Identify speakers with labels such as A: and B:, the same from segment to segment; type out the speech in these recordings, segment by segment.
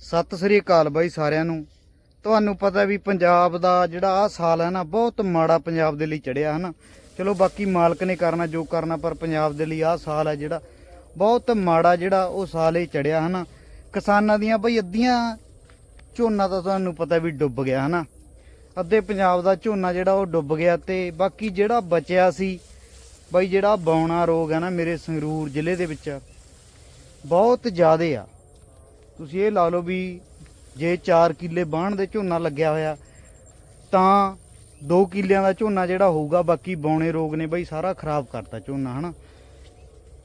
A: ਸਤਿ ਸ੍ਰੀ ਅਕਾਲ ਬਾਈ ਸਾਰਿਆਂ ਨੂੰ। ਤੁਹਾਨੂੰ ਪਤਾ ਵੀ ਪੰਜਾਬ ਦਾ ਜਿਹੜਾ ਆ ਸਾਲ ਹੈ ਨਾ, ਬਹੁਤ ਮਾੜਾ ਪੰਜਾਬ ਦੇ ਲਈ ਚੜਿਆ ਹਨਾ। ਚਲੋ ਬਾਕੀ ਮਾਲਕ ਨੇ ਕਰਨਾ, ਜੋ ਕਰਨਾ, ਪਰ ਪੰਜਾਬ ਦੇ ਲਈ ਆ ਸਾਲ ਹੈ ਜਿਹੜਾ ਬਹੁਤ ਮਾੜਾ ਜਿਹੜਾ ਉਹ ਸਾਲ ਹੀ ਚੜਿਆ ਹਨਾ। ਕਿਸਾਨਾਂ ਦੀਆਂ ਬਈ ਅੱਧੀਆਂ ਝੋਨਾ ਤਾਂ ਤੁਹਾਨੂੰ ਪਤਾ ਵੀ ਡੁੱਬ ਗਿਆ ਹਨਾ। ਅੱਧੇ ਪੰਜਾਬ ਦਾ ਝੋਨਾ ਜਿਹੜਾ ਉਹ ਡੁੱਬ ਗਿਆ ਤੇ ਬਾਕੀ ਜਿਹੜਾ ਬਚਿਆ ਸੀ, ਬਈ ਜਿਹੜਾ ਬੌਣਾ ਰੋਗ ਹੈ ਨਾ ਮੇਰੇ ਸੰਗਰੂਰ ਜ਼ਿਲ੍ਹੇ ਦੇ ਵਿੱਚ, ਬਹੁਤ ਜ਼ਿਆਦੇ ਆ। ਤੁਸੀਂ ਇਹ ਲਾ ਲਓ ਵੀ ਜੇ 4 ਕਿੱਲੇ ਬਾਣ ਦੇ ਝੋਨਾ ਲੱਗਿਆ ਹੋਇਆ, ਤਾਂ 2 ਕਿੱਲਿਆਂ ਦਾ ਝੋਨਾ ਜਿਹੜਾ ਹੋਊਗਾ, ਬਾਕੀ ਬੌਣੇ ਰੋਗ ਨੇ ਬਈ ਸਾਰਾ ਖਰਾਬ ਕਰਤਾ ਝੋਨਾ, ਹਨਾ?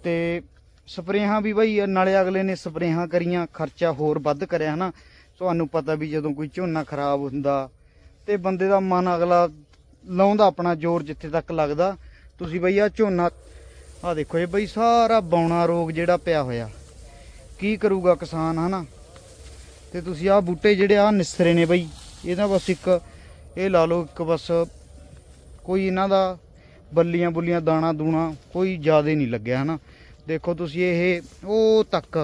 A: ਤੇ ਸਪਰੇਹਾਂ ਵੀ ਬਈ, ਨਾਲੇ ਅਗਲੇ ਨੇ ਸਪਰੇਹਾਂ ਕਰੀਆਂ, ਖਰਚਾ ਹੋਰ ਵੱਧ ਕਰਿਆ, ਹਨਾ? ਤੁਹਾਨੂੰ ਪਤਾ ਵੀ ਜਦੋਂ ਕੋਈ ਝੋਨਾ ਖਰਾਬ ਹੁੰਦਾ ਤੇ ਬੰਦੇ ਦਾ ਮਨ ਅਗਲਾ ਲਾਉਂਦਾ ਆਪਣਾ ਜ਼ੋਰ ਜਿੱਥੇ ਤੱਕ ਲੱਗਦਾ। ਤੁਸੀਂ ਬਈ ਆ ਝੋਨਾ ਆ ਦੇਖੋ ਇਹ ਬਈ ਸਾਰਾ ਬੌਣਾ ਰੋਗ ਜਿਹੜਾ ਪਿਆ ਹੋਇਆ। ਕੀ ਕਰੂਗਾ ਕਿਸਾਨ, ਹਨਾ? ਤੇ ਤੁਸੀਂ ਆਹ ਬੂਟੇ ਜਿਹੜੇ ਆ ਨਿਸਰੇ ਨੇ ਬਈ ਇਹਦਾ ਬਸ ਇੱਕ, ਇਹ ਲਾ ਲਓ ਇੱਕ ਬਸ ਕੋਈ ਇਹਨਾਂ ਦਾ ਬੱਲੀਆਂ ਬੁੱਲੀਆਂ, ਦਾਣਾ ਦੂਣਾ ਕੋਈ ਜ਼ਿਆਦਾ ਨਹੀਂ ਲੱਗਿਆ, ਹਨਾ? ਦੇਖੋ ਤੁਸੀਂ ਇਹ, ਉਹ ਤੱਕ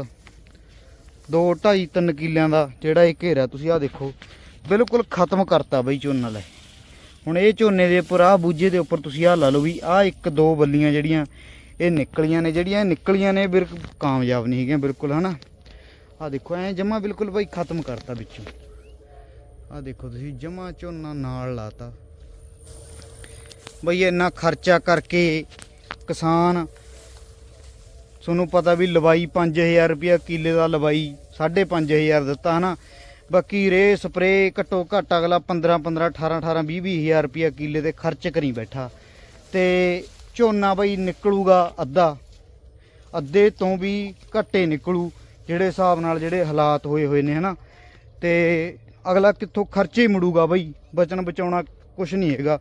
A: 2 2.5 3 ਕਿੱਲਿਆਂ ਦਾ ਜਿਹੜਾ ਇਹ ਘੇਰਾ ਤੁਸੀਂ ਆਹ ਦੇਖੋ, ਬਿਲਕੁਲ ਖਤਮ ਕਰਤਾ ਬਈ ਝੋਨਾ ਲੈ ਹੁਣ ਇਹ ਝੋਨੇ ਦੇ ਉੱਪਰ, ਆਹ ਬੂਝੇ ਦੇ ਉੱਪਰ ਤੁਸੀਂ ਆਹ ਲਾ ਲਓ ਵੀ ਆਹ ਇੱਕ ਦੋ ਬੱਲੀਆਂ ਜਿਹੜੀਆਂ ਇਹ ਨਿਕਲੀਆਂ ਨੇ, ਜਿਹੜੀਆਂ ਇਹ ਨਿਕਲੀਆਂ ਨੇ ਬਿਲਕੁਲ ਕਾਮਯਾਬ ਨਹੀਂ ਹੈਗੀਆਂ, ਬਿਲਕੁਲ, ਹਨਾ? ਆ ਦੇਖੋ, ਐ ਜਮਾ ਬਿਲਕੁਲ ਬਈ ਖਤਮ ਕਰਤਾ ਵਿੱਚੋਂ। ਆ ਦੇਖੋ ਤੁਸੀਂ, ਜਮਾ ਝੋਨਾ ਨਾਲ ਲਾਤਾ। ਬਈ ਇੰਨਾ ਖਰਚਾ ਕਰਕੇ ਕਿਸਾਨ, ਤੁਹਾਨੂੰ ਪਤਾ ਵੀ ਲਵਾਈ 5000 ਰੁਪਇਆ ਕਿੱਲੇ ਦਾ ਲਵਾਈ 5500 ਦਿੱਤਾ, ਹਨਾ? ਬਾਕੀ ਰੇ ਸਪਰੇ ਘੱਟੋ ਘੱਟ ਅਗਲਾ 15 15 18 18 20 20000 ਰੁਪਇਆ ਕਿੱਲੇ ਤੇ ਖਰਚ ਕਰੀ ਬੈਠਾ। ਤੇ ਝੋਨਾ ਬਈ ਨਿਕਲੂਗਾ ਅੱਧਾ। ਅੱਧੇ ਤੋਂ ਵੀ ਘੱਟੇ ਨਿਕਲੂ, ਜਿਹੜੇ ਹਿਸਾਬ ਨਾਲ ਜਿਹੜੇ ਹਾਲਾਤ ਹੋਏ ਹੋਏ ਨੇ, ਹਨਾ। ਤੇ ਅਗਲਾ ਕਿੱਥੋਂ ਖਰਚੇ ਹੀ ਮੁੜੂਗਾ ਬਈ ਬਚਨ ਬਚਾਉਣਾ ਕੁਝ ਨਹੀਂ ਹੈਗਾ।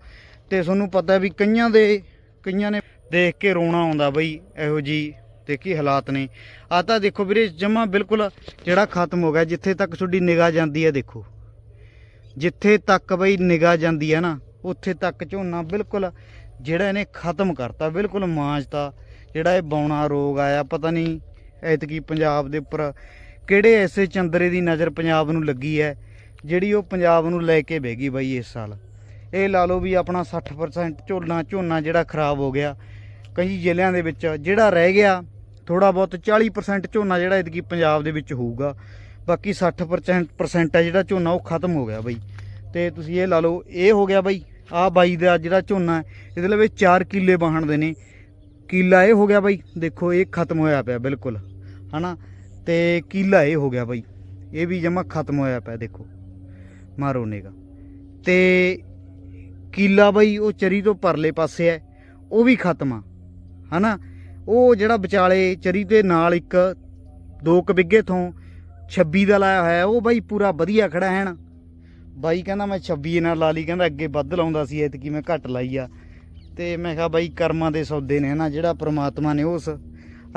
A: ਤੇ ਤੁਹਾਨੂੰ ਪਤਾ ਵੀ ਕਈਆਂ ਦੇ, ਕਈਆਂ ਨੇ ਦੇਖ ਕੇ ਰੋਣਾ ਆਉਂਦਾ ਬਈ, ਇਹੋ ਜੀ ਤੇ ਕੀ ਹਾਲਾਤ ਨੇ। ਆ ਤਾਂ ਦੇਖੋ ਵੀਰੇ, ਜਮਾ ਬਿਲਕੁਲ ਜਿਹੜਾ ਖਤਮ ਹੋ ਗਿਆ, ਜਿੱਥੇ ਤੱਕ ਤੁਹਾਡੀ ਨਿਗਾਹ ਜਾਂਦੀ ਹੈ ਦੇਖੋ। ਜਿੱਥੇ ਤੱਕ ਬਈ ਨਿਗਾਹ ਜਾਂਦੀ ਹੈ ਨਾ, ਉੱਥੇ ਤੱਕ ਝੋਨਾ ਬਿਲਕੁਲ ਜਿਹੜਾ ਇਹਨੇ ਖਤਮ ਕਰਤਾ, ਬਿਲਕੁਲ ਮਾਂਜਤਾ। ਜਿਹੜਾ ਇਹ ਬੌਣਾ ਰੋਗ ਆਇਆ, ਪਤਾ ਨਹੀਂ ਐਤਕੀ ਪੰਜਾਬ ਦੇ ਉੱਪਰ ਕਿਹੜੇ ਐਸੇ ਚੰਦਰੇ ਦੀ ਨਜ਼ਰ ਪੰਜਾਬ ਨੂੰ ਲੱਗੀ ਹੈ ਜਿਹੜੀ ਉਹ ਪੰਜਾਬ ਨੂੰ ਲੈ ਕੇ ਬਹਿ ਗਈ ਬਾਈ ਇਸ ਸਾਲ। ਇਹ ਲਾ ਲਓ ਵੀ ਆਪਣਾ 60% ਝੋਨਾ ਝੋਨਾ ਜਿਹੜਾ ਖਰਾਬ ਹੋ ਗਿਆ, ਕਈ ਜ਼ਿਲ੍ਹਿਆਂ ਦੇ ਵਿੱਚ ਜਿਹੜਾ ਰਹਿ ਗਿਆ ਥੋੜਾ ਬਹੁਤ 40% ਝੋਨਾ ਜਿਹੜਾ ਇਤਕੀ ਪੰਜਾਬ ਦੇ ਵਿੱਚ ਹੋਊਗਾ, ਬਾਕੀ 60% percent ਹੈ ਜਿਹੜਾ ਝੋਨਾ ਉਹ ਖਤਮ ਹੋ ਗਿਆ ਬਈ। ਤੇ ਤੁਸੀਂ ਇਹ ਲਾ ਲਓ, ਇਹ ਹੋ ਗਿਆ ਬਾਈ ਆਹ ਬਾਈ ਦਾ ਜਿਹੜਾ ਝੋਨਾ ਹੈ, ਇਹਦੇ ਲਈ 4 ਕਿੱਲੇ ਵਾਹਣ ਦੇ ਨੇ। ਕੀਲਾ ਇਹ ਹੋ ਗਿਆ ਬਾਈ ਦੇਖੋ ਇਹ ਖਤਮ ਹੋਇਆ ਪਿਆ ਬਿਲਕੁਲ ਹਨਾ? ਤੇ ਕੀਲਾ ਇਹ ਹੋ ਗਿਆ ਬਾਈ ਇਹ ਵੀ ਜਮਾ ਖਤਮ ਹੋਇਆ ਪਿਆ ਦੇਖੋ। ਮਾਰੋ ਨੇਗਾ ਤੇ ਕਿੱਲਾ ਬਾਈ ਉਹ ਚਰੀ ਤੋਂ ਪਰਲੇ ਪਾਸੇ ਹੈ ਉਹ ਵੀ ਖਤਮ ਆ ਹਨਾ? ਉਹ ਜਿਹੜਾ ਵਿਚਾਲੇ ਚਰੀ ਦੇ ਨਾਲ ਇੱਕ ਦੋ ਕੁ ਬਿੱਗੇ ਤੋਂ 26 ਦਾ ਲਾਇਆ ਹੋਇਆ ਉਹ ਬਾਈ ਪੂਰਾ ਵਧੀਆ ਖੜਾ ਹੈ ਨਾ। ਬਾਈ ਕਹਿੰਦਾ ਮੈਂ 26 ਨਾਲ ਲਾ ਲਈ, ਕਹਿੰਦਾ ਅੱਗੇ ਵੱਧ ਲਾਉਂਦਾ ਸੀ, ਐਤਕੀ ਮੈਂ ਘੱਟ ਲਾਈ ਆ। ਤੇ ਮੈਂ ਕਿਹਾ ਬਾਈ ਕਰਮਾਂ ਦੇ ਸੌਦੇ ਨੇ ਹਨਾ, ਜਿਹੜਾ ਪ੍ਰਮਾਤਮਾ ਨੇ ਉਸ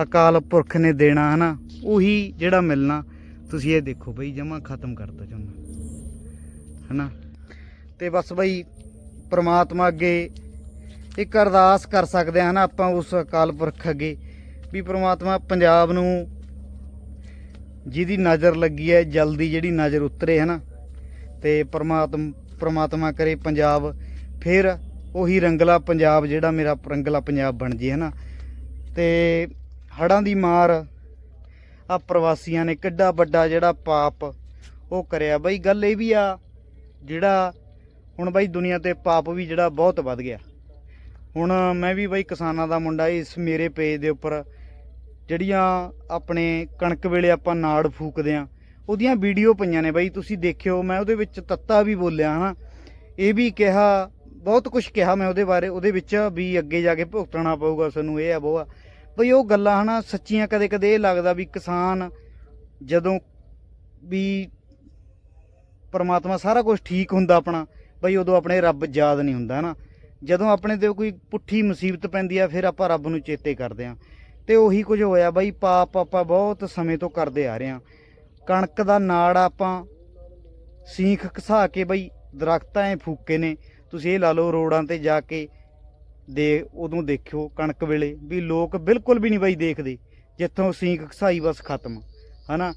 A: ਅਕਾਲ ਪੁਰਖ ਨੇ ਦੇਣਾ ਹਨਾ, ਉਹੀ ਜਿਹੜਾ ਮਿਲਣਾ। ਤੁਸੀਂ ਇਹ ਦੇਖੋ ਬਾਈ, ਜਮਾ ਖਤਮ ਕਰਤਾ ਝੋਨਾ ਹਨਾ। ਤੇ ਬਸ ਬਾਈ, ਪ੍ਰਮਾਤਮਾ ਅੱਗੇ ਇੱਕ ਅਰਦਾਸ ਕਰ ਸਕਦੇ ਹਾਂ ਨਾ ਆਪਾਂ ਉਸ ਅਕਾਲ ਪੁਰਖ ਅੱਗੇ, ਵੀ ਪ੍ਰਮਾਤਮਾ ਪੰਜਾਬ ਨੂੰ ਜਿਹਦੀ ਨਜ਼ਰ ਲੱਗੀ ਹੈ, ਜਲਦੀ ਜਿਹੜੀ ਨਜ਼ਰ ਉਤਰੇ ਹੈ ਨਾ ਤੇ ਪ੍ਰਮਾਤਮ, ਪ੍ਰਮਾਤਮਾ ਕਰੇ ਪੰਜਾਬ, ਫਿਰ ਉਹੀ ਰੰਗਲਾ ਪੰਜਾਬ ਜਿਹੜਾ ਮੇਰਾ ਰੰਗਲਾ ਪੰਜਾਬ ਬਣ ਜੇ, ਹਨਾ? ਤੇ ਹੜਾਂ ਦੀ ਮਾਰ ਆ ਪ੍ਰਵਾਸੀਆਂ ਨੇ ਕਿੱਡਾ ਵੱਡਾ ਜਿਹੜਾ ਪਾਪ ਉਹ ਕਰਿਆ। ਬਈ ਗੱਲ ਇਹ ਵੀ ਆ, ਜਿਹੜਾ ਹੁਣ ਬਈ ਦੁਨੀਆ ਤੇ ਪਾਪ ਵੀ ਜਿਹੜਾ ਬਹੁਤ ਵੱਧ ਗਿਆ। ਹੁਣ ਮੈਂ ਵੀ ਬਈ ਕਿਸਾਨਾਂ ਦਾ ਮੁੰਡਾ ਇਸ ਮੇਰੇ ਪੇਜ ਦੇ ਉੱਪਰ, ਜਿਹੜੀਆਂ ਆਪਣੇ ਕਣਕ ਵੇਲੇ ਆਪਾਂ ਨਾੜ ਫੂਕਦੇ ਆ ਉਹਦੀਆਂ ਵੀਡੀਓ ਪਈਆਂ ਨੇ ਬਈ, ਤੁਸੀਂ ਦੇਖਿਓ, ਮੈਂ ਉਹਦੇ ਵਿੱਚ ਤੱਤਾ ਵੀ ਬੋਲਿਆ, ਹਨਾ। ਇਹ ਵੀ ਕਿਹਾ, ਬਹੁਤ ਕੁਝ ਕਿਹਾ ਮੈਂ ਉਹਦੇ ਬਾਰੇ, ਉਹਦੇ ਵਿੱਚ ਵੀ ਅੱਗੇ ਜਾ ਕੇ ਭੁਗਤਣਾ ਪਊਗਾ ਸਾਨੂੰ, ਇਹ ਆ, ਉਹ ਆ। ਬਈ ਉਹ ਗੱਲਾਂ, ਹਨਾ, ਸੱਚੀਆਂ ਕਦੇ ਕਦੇ ਇਹ ਲੱਗਦਾ ਵੀ ਕਿਸਾਨ ਜਦੋਂ ਵੀ ਪਰਮਾਤਮਾ ਸਾਰਾ ਕੁਝ ਠੀਕ ਹੁੰਦਾ ਆਪਣਾ, ਬਈ ਉਦੋਂ ਆਪਣੇ ਰੱਬ ਯਾਦ ਨਹੀਂ ਹੁੰਦਾ, ਹਨਾ। ਜਦੋਂ ਆਪਣੇ ਤੇ ਕੋਈ ਪੁੱਠੀ ਮੁਸੀਬਤ ਪੈਂਦੀ ਆ, ਫਿਰ ਆਪਾਂ ਰੱਬ ਨੂੰ ਚੇਤੇ ਕਰਦੇ ਆ। ਤੇ ਉਹੀ ਕੁਝ ਹੋਇਆ, ਬਈ ਪਾਪ ਆਪਾਂ ਬਹੁਤ ਸਮੇਂ ਤੋਂ ਕਰਦੇ ਆ ਰਹੇ ਆ। ਕਣਕ ਦਾ ਨਾੜ ਆਪਾਂ ਸੀਖ ਘਸਾ ਕੇ ਬਈ ਦਰਖਤਾਂ ਐ ਫੂਕੇ ਨੇ। ਤੁਸੀਂ ਇਹ ਲਾ ਲਓ ਰੋਡਾਂ ਤੇ ਜਾ ਕੇ ਦੇ ਉਦੋਂ ਦੇਖਿਓ ਕਣਕ ਵੇਲੇ ਵੀ ਲੋਕ ਬਿਲਕੁਲ ਵੀ ਨਹੀਂ ਬਈ ਦੇਖਦੇ, ਜਿੱਥੋਂ ਸੀਖ ਘਸਾਈ ਬਸ ਖਤਮ, ਹਨਾ?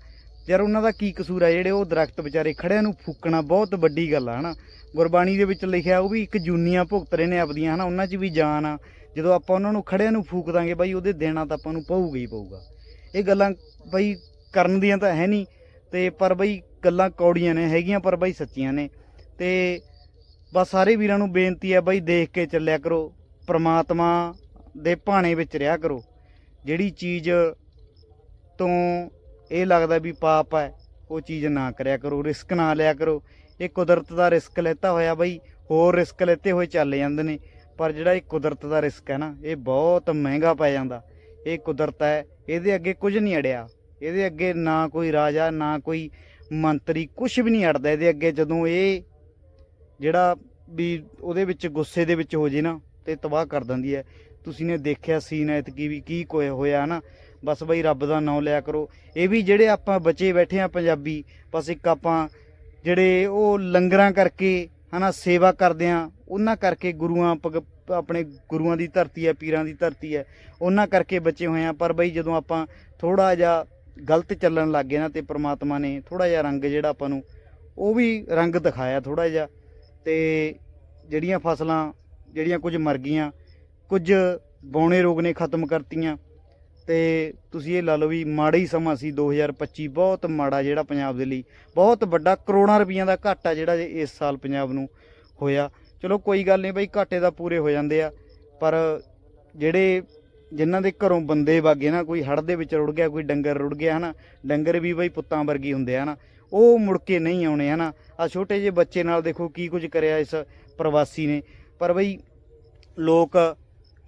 A: ਯਾਰ ਉਹਨਾਂ ਦਾ ਕੀ ਕਸੂਰ ਆ ਜਿਹੜੇ ਉਹ ਦਰਖਤ ਵਿਚਾਰੇ ਖੜਿਆਂ ਨੂੰ ਫੂਕਣਾ ਬਹੁਤ ਵੱਡੀ ਗੱਲ ਆ, ਹਨਾ? ਗੁਰਬਾਣੀ ਦੇ ਵਿੱਚ ਲਿਖਿਆ ਉਹ ਵੀ ਇੱਕ ਜੂਨੀਆਂ ਭੁਗਤ ਰਹੇ ਨੇ ਆਪਦੀਆਂ, ਹਨਾ? ਉਹਨਾਂ 'ਚ ਵੀ ਜਾਨ ਆ। ਜਦੋਂ ਆਪਾਂ ਉਹਨਾਂ ਨੂੰ ਖੜਿਆਂ ਨੂੰ ਫੂਕ ਦਾਂਗੇ ਬਾਈ ਉਹਦੇ ਦੇਣਾ ਤਾਂ ਆਪਾਂ ਨੂੰ ਪਊਗਾ ਹੀ ਪਊਗਾ। ਇਹ ਗੱਲਾਂ ਬਾਈ ਕਰਨ ਦੀਆਂ ਤਾਂ ਹੈ ਨਹੀਂ। ਤੇ ਪਰ ਬਈ ਗੱਲਾਂ ਕੌੜੀਆਂ ਨੇ, ਹੈਗੀਆਂ ਪਰ ਬਾਈ ਸੱਚੀਆਂ ਨੇ। ਤੇ ਬਸ ਸਾਰੇ ਵੀਰਾਂ ਨੂੰ ਬੇਨਤੀ ਹੈ ਬਈ ਦੇਖ ਕੇ ਚੱਲਿਆ ਕਰੋ, ਪ੍ਰਮਾਤਮਾ ਦੇ ਭਾਣੇ ਵਿੱਚ ਰਿਹਾ ਕਰੋ। ਜਿਹੜੀ ਚੀਜ਼ ਤੋਂ ਇਹ ਲੱਗਦਾ ਵੀ ਪਾਪ ਹੈ, ਉਹ ਚੀਜ਼ ਨਾ ਕਰਿਆ ਕਰੋ, ਰਿਸਕ ਨਾ ਲਿਆ ਕਰੋ। ਇਹ ਕੁਦਰਤ ਦਾ ਰਿਸਕ ਲੈਤਾ ਹੋਇਆ ਬਈ, ਹੋਰ ਰਿਸਕ ਲੈਤੇ ਹੋਏ ਚੱਲ ਜਾਂਦੇ ਨੇ। ਪਰ ਜਿਹੜਾ ਇਹ ਕੁਦਰਤ ਦਾ ਰਿਸਕ ਹੈ ਨਾ, ਇਹ ਬਹੁਤ ਮਹਿੰਗਾ ਪੈ ਜਾਂਦਾ। ਇਹ ਕੁਦਰਤ ਹੈ, ਇਹਦੇ ਅੱਗੇ ਕੁਝ ਨਹੀਂ ਅੜਿਆ। ਇਹਦੇ ਅੱਗੇ ਨਾ ਕੋਈ ਰਾਜਾ, ਨਾ ਕੋਈ ਮੰਤਰੀ ਕੁਝ ਵੀ ਨਹੀਂ ਅੜਦਾ ਇਹਦੇ ਅੱਗੇ। ਜਦੋਂ ਇਹ ਜਿਹੜਾ ਵੀ ਉਹਦੇ ਵਿੱਚ ਗੁੱਸੇ ਦੇ ਵਿੱਚ ਹੋ ਜੇ ਨਾ, ਤੇ ਤਬਾਹ ਕਰ ਦਿੰਦੀ ਹੈ। ਤੁਸੀਂ ਨੇ ਦੇਖਿਆ ਸੀਨ ਐਤਕੀ ਵੀ ਕੀ ਕੋਏ ਹੋਇਆ ਨਾ ਬਸ ਬਈ ਰੱਬ ਦਾ ਨਾਮ ਲਿਆ ਕਰੋ। ਇਹ ਵੀ ਜਿਹੜੇ ਆਪਾਂ ਬਚੇ ਬੈਠੇ ਆ ਪੰਜਾਬੀ, ਬਸ ਇੱਕ ਆਪਾਂ ਜਿਹੜੇ ਉਹ ਲੰਗਰਾਂ ਕਰਕੇ ਹਨਾ ਸੇਵਾ ਕਰਦੇ ਆ ਉਹਨਾਂ ਕਰਕੇ ਗੁਰੂਆਂ ਪਗ- ਆਪਣੇ ਗੁਰੂਆਂ ਦੀ ਧਰਤੀ ਹੈ, ਪੀਰਾਂ ਦੀ ਧਰਤੀ ਹੈ, ਉਹਨਾਂ ਕਰਕੇ ਬਚੇ ਹੋਏ ਆ ਪਰ ਬਈ ਜਦੋਂ ਆਪਾਂ ਥੋੜਾ ਜਿਹਾ ਗਲਤ ਚੱਲਣ ਲੱਗ ਗਏ ਨਾ ਤੇ ਪ੍ਰਮਾਤਮਾ ਨੇ ਥੋੜਾ ਜਿਹਾ ਰੰਗ ਜਿਹੜਾ ਆਪਾਂ ਨੂੰ, ਉਹ ਵੀ ਰੰਗ ਦਿਖਾਇਆ ਥੋੜਾ ਜਿਹਾ ਤੇ ਜਿਹੜੀਆਂ ਫਸਲਾਂ, ਜਿਹੜੀਆਂ ਕੁਝ ਮਰ ਗਈਆਂ, ਕੁਝ ਬੌਣੇ ਰੋਗ ਨੇ ਖਤਮ ਕਰਤੀਆਂ ਤੇ ਤੁਸੀਂ ਇਹ ਲਾ ਲਓ ਵੀ ਮਾੜਾ ਹੀ ਸਮਾਂ ਸੀ 2025 ਬਹੁਤ ਮਾੜਾ ਜਿਹੜਾ ਪੰਜਾਬ ਦੇ ਲਈ, ਬਹੁਤ ਵੱਡਾ ਕਰੋੜਾਂ ਰੁਪਈਆਂ ਦਾ ਘਾਟਾ ਜਿਹੜਾ ਇਸ ਸਾਲ ਪੰਜਾਬ ਨੂੰ ਹੋਇਆ। ਚਲੋ ਕੋਈ ਗੱਲ ਨਹੀਂ ਬਈ, ਘਾਟੇ ਦਾ ਪੂਰੇ ਹੋ ਜਾਂਦੇ ਆ, ਪਰ ਜਿਹੜੇ ਜਿਨ੍ਹਾਂ ਦੇ ਘਰੋਂ ਬੰਦੇ ਵਾਗੇ ਨਾ, ਕੋਈ ਹੜ ਦੇ ਵਿੱਚ ਰੁੜ ਗਿਆ, ਕੋਈ ਡੰਗਰ ਰੁੜ ਗਿਆ, ਹਨਾ, ਡੰਗਰ ਵੀ ਬਈ ਪੁੱਤਾਂ ਵਰਗੀ ਹੁੰਦੇ ਆ, ਹਨਾ। ਉਹ ਮੁੜ ਕੇ ਨਹੀਂ ਆਉਣੇ, ਹਨਾ। ਆ ਛੋਟੇ ਜਿਹੇ ਬੱਚੇ ਨਾਲ ਦੇਖੋ ਕੀ ਕੁਝ ਕਰਿਆ ਇਸ ਪ੍ਰਵਾਸੀ ਨੇ। ਪਰ ਬਈ ਲੋਕ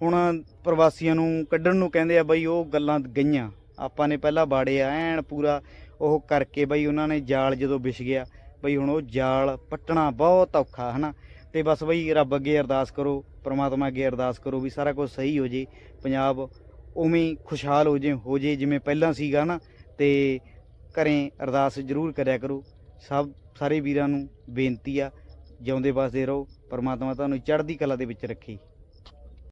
A: ਹੁਣ ਪ੍ਰਵਾਸੀਆਂ ਨੂੰ ਕੱਢਣ ਨੂੰ ਕਹਿੰਦੇ ਆ ਬਈ ਉਹ ਗੱਲਾਂ ਗਈਆਂ। ਆਪਾਂ ਨੇ ਪਹਿਲਾਂ ਬਾੜਿਆ, ਐਨ ਪੂਰਾ ਉਹ ਕਰਕੇ ਬਈ ਉਹਨਾਂ ਨੇ ਜਾਲ ਜਦੋਂ ਵਿਛ ਗਿਆ, ਬਈ ਹੁਣ ਉਹ ਜਾਲ ਪੱਟਣਾ ਬਹੁਤ ਔਖਾ, ਹਨਾ। ਤੇ ਬਸ ਬਈ ਰੱਬ ਅੱਗੇ ਅਰਦਾਸ ਕਰੋ ਪ੍ਰਮਾਤਮਾ ਅੱਗੇ ਅਰਦਾਸ ਕਰੋ ਵੀ ਸਾਰਾ ਕੁਝ ਸਹੀ ਹੋ ਜੇ, ਪੰਜਾਬ ਉਵੇਂ ਖੁਸ਼ਹਾਲ ਹੋ ਜੇ ਹੋ ਜੇ ਜਿਵੇਂ ਪਹਿਲਾਂ ਸੀਗਾ ਨਾ, ਤੇ ਘਰੇ ਅਰਦਾਸ ਜ਼ਰੂਰ ਕਰਿਆ ਕਰੋ। ਸਭ, ਸਾਰੇ ਵੀਰਾਂ ਨੂੰ ਬੇਨਤੀ ਆ, ਜਿਉਂਦੇ ਵਸਦੇ ਰਹੋ, ਪਰਮਾਤਮਾ ਤੁਹਾਨੂੰ ਚੜ੍ਹਦੀ ਕਲਾ ਦੇ ਵਿੱਚ ਰੱਖੇ।